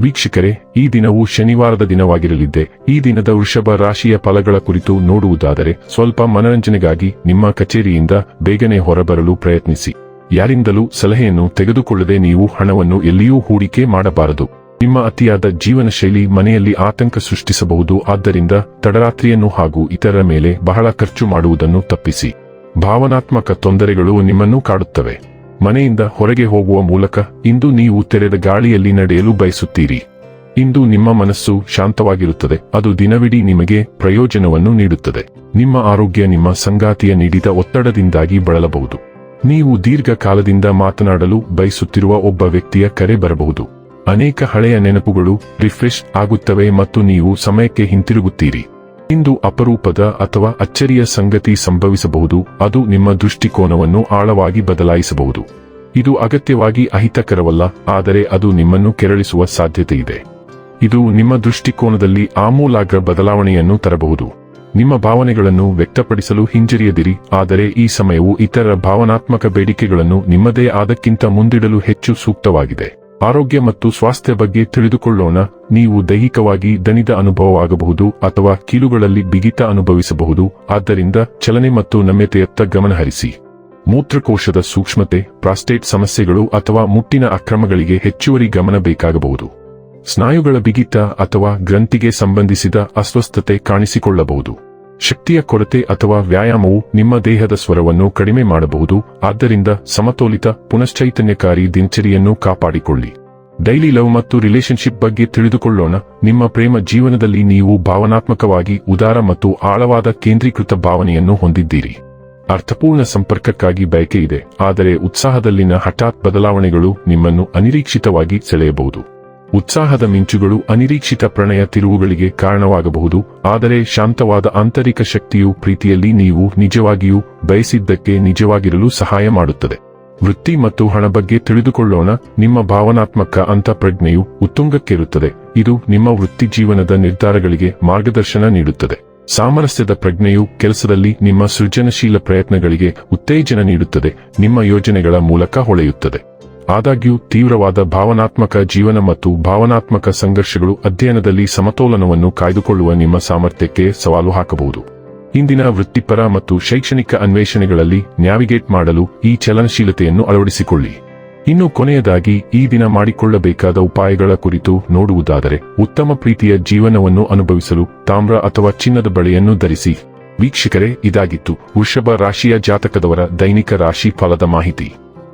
ವೀಕ್ಷಕರೇ, ಈ ದಿನವು ಶನಿವಾರದ ದಿನವಾಗಿರಲಿದ್ದೆ. ಈ ದಿನದ ವೃಷಭ ರಾಶಿಯ ಫಲಗಳ ಕುರಿತು ನೋಡುವುದಾದರೆ, ಸ್ವಲ್ಪ ಮನರಂಜನೆಗಾಗಿ ನಿಮ್ಮ ಕಚೇರಿಯಿಂದ ಬೇಗನೆ ಹೊರಬರಲು ಪ್ರಯತ್ನಿಸಿ. ಯಾರಿಂದಲೂ ಸಲಹೆಯನ್ನು ತೆಗೆದುಕೊಳ್ಳದೆ ನೀವು ಹಣವನ್ನು ಎಲ್ಲಿಯೂ ಹೂಡಿಕೆ ಮಾಡಬಾರದು. ನಿಮ್ಮ ಅತಿಯಾದ ಜೀವನ ಶೈಲಿ ಮನೆಯಲ್ಲಿ ಆತಂಕ ಸೃಷ್ಟಿಸಬಹುದು. ಆದ್ದರಿಂದ ತಡರಾತ್ರಿಯನ್ನು ಹಾಗೂ ಇತರರ ಮೇಲೆ ಬಹಳ ಖರ್ಚು ಮಾಡುವುದನ್ನು ತಪ್ಪಿಸಿ. ಭಾವನಾತ್ಮಕ ತೊಂದರೆಗಳು ನಿಮ್ಮನ್ನು ಕಾಡುತ್ತವೆ. ಮನೆಯಿಂದ ಹೊರಗೆ ಹೋಗುವ ಮೂಲಕ ಇಂದು ನೀವು ತೆರೆದ ಗಾಳಿಯಲ್ಲಿ ನಡೆಯಲು ಬಯಸುತ್ತೀರಿ. ಇಂದು ನಿಮ್ಮ ಮನಸ್ಸು ಶಾಂತವಾಗಿರುತ್ತದೆ. ಅದು ದಿನವಿಡೀ ನಿಮಗೆ ಪ್ರಯೋಜನವನ್ನು ನೀಡುತ್ತದೆ. ನಿಮ್ಮ ಆರೋಗ್ಯ ನಿಮ್ಮ ಸಂಗಾತಿಯ ನೀಡಿದ ಒತ್ತಡದಿಂದಾಗಿ ಬಳಲಬಹುದು. ನೀವು ದೀರ್ಘಕಾಲದಿಂದ ಮಾತನಾಡಲು ಬಯಸುತ್ತಿರುವ ಒಬ್ಬ ವ್ಯಕ್ತಿಯ ಕರೆ ಬರಬಹುದು. ಅನೇಕ ಹಳೆಯ ನೆನಪುಗಳು ರಿಫ್ರೆಶ್ ಆಗುತ್ತವೆ ಮತ್ತು ನೀವು ಸಮಯಕ್ಕೆ ಹಿಂತಿರುಗುತ್ತೀರಿ. ಇಂದು ಅಪರೂಪದ ಅಥವಾ ಅಚ್ಚರಿಯ ಸಂಗತಿ ಸಂಭವಿಸಬಹುದು, ಅದು ನಿಮ್ಮ ದೃಷ್ಟಿಕೋನವನ್ನು ಆಳವಾಗಿ ಬದಲಾಯಿಸಬಹುದು. ಇದು ಅಗತ್ಯವಾಗಿ ಅಹಿತಕರವಲ್ಲ, ಆದರೆ ಅದು ನಿಮ್ಮನ್ನು ಕೆರಳಿಸುವ ಸಾಧ್ಯತೆಯಿದೆ. ಇದು ನಿಮ್ಮ ದೃಷ್ಟಿಕೋನದಲ್ಲಿ ಆಮೂಲಾಗ್ರ ಬದಲಾವಣೆಯನ್ನು ತರಬಹುದು. ನಿಮ್ಮ ಭಾವನೆಗಳನ್ನು ವ್ಯಕ್ತಪಡಿಸಲು ಹಿಂಜರಿಯದಿರಿ, ಆದರೆ ಈ ಸಮಯವು ಇತರ ಭಾವನಾತ್ಮಕ ಬೇಡಿಕೆಗಳನ್ನು ನಿಮ್ಮದೇ ಆದಕ್ಕಿಂತ ಮುಂದಿಡಲು ಹೆಚ್ಚು ಸೂಕ್ತವಾಗಿದೆ. ಆರೋಗ್ಯ ಮತ್ತು ಸ್ವಾಸ್ಥ್ಯ ಬಗ್ಗೆ ತಿಳಿದುಕೊಳ್ಳೋಣ. ನೀವು ದೈಹಿಕವಾಗಿ ದಣಿದ ಅನುಭವವಾಗಬಹುದು ಅಥವಾ ಕೀಲುಗಳಲ್ಲಿ ಬಿಗಿತ ಅನುಭವಿಸಬಹುದು. ಆದ್ದರಿಂದ ಚಲನೆ ಮತ್ತು ನಮ್ಯತೆಯತ್ತ ಗಮನಹರಿಸಿ ಮೂತ್ರಕೋಶದ ಸೂಕ್ಷ್ಮತೆ, ಪ್ರಾಸ್ಟೇಟ್ ಸಮಸ್ಯೆಗಳು ಅಥವಾ ಮುಟ್ಟಿನ ಅಕ್ರಮಗಳಿಗೆ ಹೆಚ್ಚುವರಿ ಗಮನ ಬೇಕಾಗಬಹುದು. ಸ್ನಾಯುಗಳ ಬಿಗಿತ ಅಥವಾ ಗ್ರಂಥಿಗೆ ಸಂಬಂಧಿಸಿದ ಅಸ್ವಸ್ಥತೆ ಕಾಣಿಸಿಕೊಳ್ಳಬಹುದು. ಶಕ್ತಿಯ ಕೊರತೆ ಅಥವಾ ವ್ಯಾಯಾಮವು ನಿಮ್ಮ ದೇಹದ ಸ್ವರವನ್ನು ಕಡಿಮೆ ಮಾಡಬಹುದು, ಆದ್ದರಿಂದ ಸಮತೋಲಿತ, ಪುನಶ್ಚೈತನ್ಯಕಾರಿ ದಿನಚರಿಯನ್ನು ಕಾಪಾಡಿಕೊಳ್ಳಿ. ಡೈಲಿ ಲವ್ ಮತ್ತು ರಿಲೇಶನ್ಶಿಪ್ ಬಗ್ಗೆ ತಿಳಿದುಕೊಳ್ಳೋಣ, ನಿಮ್ಮ ಪ್ರೇಮ ಜೀವನದಲ್ಲಿ ನೀವು ಭಾವನಾತ್ಮಕವಾಗಿ ಉದಾರ ಮತ್ತು ಆಳವಾದ ಕೇಂದ್ರೀಕೃತ ಭಾವನೆಯನ್ನು ಹೊಂದಿದ್ದೀರಿ. ಅರ್ಥಪೂರ್ಣ ಸಂಪರ್ಕಕ್ಕಾಗಿ ಬಯಕೆ ಇದೆ, ಆದರೆ ಉತ್ಸಾಹದಲ್ಲಿನ ಹಠಾತ್ ಬದಲಾವಣೆಗಳು ನಿಮ್ಮನ್ನು ಅನಿರೀಕ್ಷಿತವಾಗಿ ಸೆಳೆಯಬಹುದು. ಉತ್ಸಾಹದ ಮಿಂಚುಗಳು ಅನಿರೀಕ್ಷಿತ ಪ್ರಣಯ ತಿರುವುಗಳಿಗೆ ಕಾರಣವಾಗಬಹುದು, ಆದರೆ ಶಾಂತವಾದ ಆಂತರಿಕ ಶಕ್ತಿಯು ಪ್ರೀತಿಯಲ್ಲಿ ನೀವು ನಿಜವಾಗಿಯೂ ಬಯಸಿದ್ದಕ್ಕೆ ನಿಜವಾಗಿರಲು ಸಹಾಯ ಮಾಡುತ್ತದೆ. ವೃತ್ತಿ ಮತ್ತು ಹಣ ಬಗ್ಗೆ ತಿಳಿದುಕೊಳ್ಳೋಣ, ನಿಮ್ಮ ಭಾವನಾತ್ಮಕ ಅಂತಃಪ್ರಜ್ಞೆಯು ಉತ್ತುಂಗಕ್ಕೇರುತ್ತದೆ, ಇದು ನಿಮ್ಮ ವೃತ್ತಿ ಜೀವನದ ನಿರ್ಧಾರಗಳಿಗೆ ಮಾರ್ಗದರ್ಶನ ನೀಡುತ್ತದೆ. ಸಾಮರಸ್ಯದ ಪ್ರಜ್ಞೆಯು ಕೆಲಸದಲ್ಲಿ ನಿಮ್ಮ ಸೃಜನಶೀಲ ಪ್ರಯತ್ನಗಳಿಗೆ ಉತ್ತೇಜನ ನೀಡುತ್ತದೆ, ನಿಮ್ಮ ಯೋಜನೆಗಳ ಮೂಲಕ ಹೊಳೆಯುತ್ತದೆ. ಆದಾಗ್ಯೂ ತೀವ್ರವಾದ ಭಾವನಾತ್ಮಕ ಜೀವನ ಮತ್ತು ಭಾವನಾತ್ಮಕ ಸಂಘರ್ಷಗಳು ಅಧ್ಯಯನದಲ್ಲಿ ಸಮತೋಲನವನ್ನು ಕಾಯ್ದುಕೊಳ್ಳುವ ನಿಮ್ಮ ಸಾಮರ್ಥ್ಯಕ್ಕೆ ಸವಾಲು ಹಾಕಬಹುದು. ಇಂದಿನ ವೃತ್ತಿಪರ ಮತ್ತು ಶೈಕ್ಷಣಿಕ ಅನ್ವೇಷಣೆಗಳಲ್ಲಿ ನ್ಯಾವಿಗೇಟ್ ಮಾಡಲು ಈ ಚಲನಶೀಲತೆಯನ್ನು ಅಳವಡಿಸಿಕೊಳ್ಳಿ. ಇನ್ನು ಕೊನೆಯದಾಗಿ, ಈ ದಿನ ಮಾಡಿಕೊಳ್ಳಬೇಕಾದ ಉಪಾಯಗಳ ಕುರಿತು ನೋಡುವುದಾದರೆ, ಉತ್ತಮ ಪ್ರೀತಿಯ ಜೀವನವನ್ನು ಅನುಭವಿಸಲು ತಾಮ್ರ ಅಥವಾ ಚಿನ್ನದ ಬಳೆಯನ್ನು ಧರಿಸಿ. ವೀಕ್ಷಕರೇ, ಇದಾಗಿತ್ತು ವೃಷಭ ರಾಶಿಯ ಜಾತಕದವರ ದೈನಿಕ ರಾಶಿ ಫಲದ ಮಾಹಿತಿ.